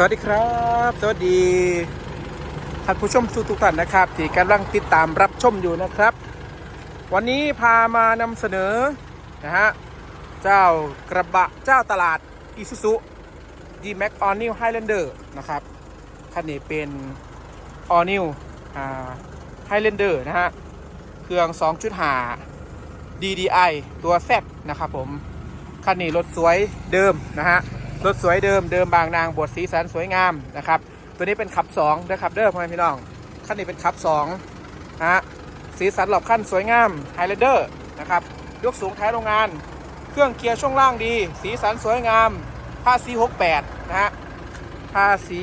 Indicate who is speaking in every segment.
Speaker 1: สวัสดีครับ สวัสดีท่านผู้ชมทุกท่านนะครับ ที่กำลังติดตามรับชมอยู่นะครับ วันนี้พามานำเสนอนะฮะเจ้ากระบะเจ้าตลาด Isuzu D-Max All New Highlander นะครับคันนี้เป็น All New อ่า Highlander นะฮะเครื่อง2.5 DDI ตัว Z นะครับผมคันนี้รถสวยเดิมนะฮะ รถสวยเดิมเดิมบางนางบทสีสันสวยงามนะครับ ตัวนี้เป็นขับ2นะครับเด้อพ่อแม่พี่น้องคันนี้เป็นขับ2นะฮะสีสันหลอบขั้นสวยงามไฮเลเดอร์นะครับยกสูงท้ายโรงงาน เครื่องเกียร์ช่วงล่างดี สีสันสวยงามผ้าสี68นะฮะผ้าสี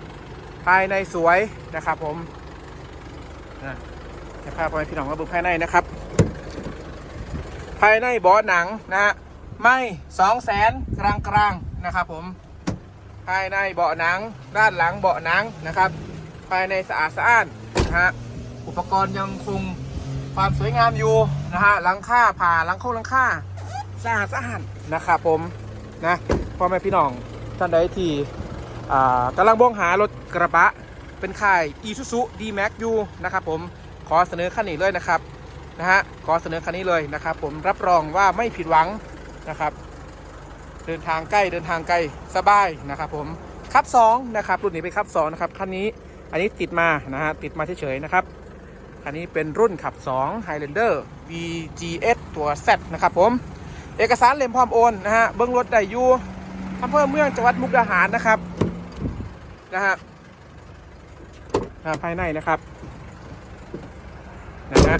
Speaker 1: 68 ภายในสวยนะครับผมนะจะพาพ่อแม่พี่น้องมาดูภายในนะครับภายในบาะหนังนะฮะไม่สองแสนกลางกลางๆ นะครับผม ภายในเบาะหนัง ด้านหลังเบาะหนังนะครับ ภายในสะอาดสะอ้านนะฮะอุปกรณ์ยังคงความสวยงามอยู่นะฮะหลังคาผ่าหลังโค้งหลังคาสะอาดสะอ้านนะครับผมนะพ่อแม่พี่น้องท่านใดที่อ่ากำลังบ้องหารถกระบะ เป็นค่าย Isuzu D-Max อยู่นะครับผมขอเสนอขั้นนี้เลยนะครับนะฮะขอเสนอคันนี้เลยนะครับ ผมรับรองว่าไม่ผิดหวังนะครับ เดินทางใกล้เดินทางไกลสบายนะครับผมคับ2นะครับรุ่นนี้เป็นคับ2นะครับคันนี้อันนี้ติดมานะฮะติดมาเฉยๆนะครับอันนี้เป็นรุ่นขับ 2 Highlander VGS ตัว Z นะครับผม เอกสารเล่มพร้อมโอนนะฮะเบื้องรถได้อยู่อำเภอเมืองจังหวัดมุกดาหารนะครับนะฮะภายในนะครับนะฮะ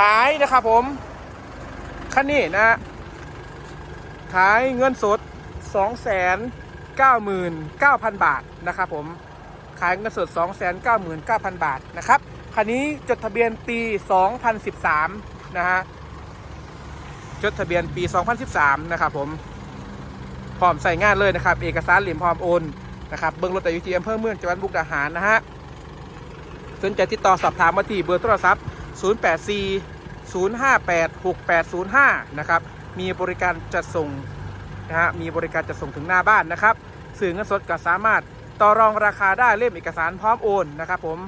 Speaker 1: ขายนะครับผมคันนี้นะขายเงินสด 299,000 บาทนะครับผมขายเงินสด 299,000 บาทนะครับคันนี้จดทะเบียนปี 2013 นะฮะจดทะเบียนปี 2013 นะครับผมพร้อมใส่งานเลยนะครับ เอกสารเหลี่ยมพร้อมโอนนะครับเบิ้งรถแต่ยูทีอำเภอเมืองจังหวัดมุกดาหารนะฮะสนใจติดต่อสอบถามมาที่เบอร์โทรศัพท์ 084 058 6805 นะครับ มีบริการจัดส่งนะฮะ มีบริการจัดส่งถึงหน้าบ้านนะครับ สื่อเงินสดก็สามารถต่อรองราคาได้เล่มเอกสารพร้อมโอนนะครับผม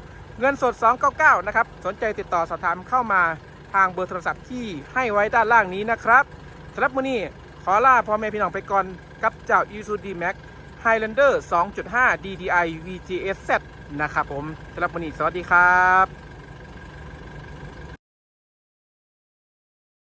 Speaker 1: เงินสด 299 นะครับ สนใจติดต่อสอบถามเข้ามาทางเบอร์โทรศัพท์ที่ให้ไว้ด้านล่างนี้นะครับสำหรับมื้อนี้ขอลาพ่อแม่พี่น้องไปก่อนกับเจ้า i s u D-Max Highlander 2.5 DDI VGS Z นะครับผมสำหรับมื้อนี้สวัสดีครับ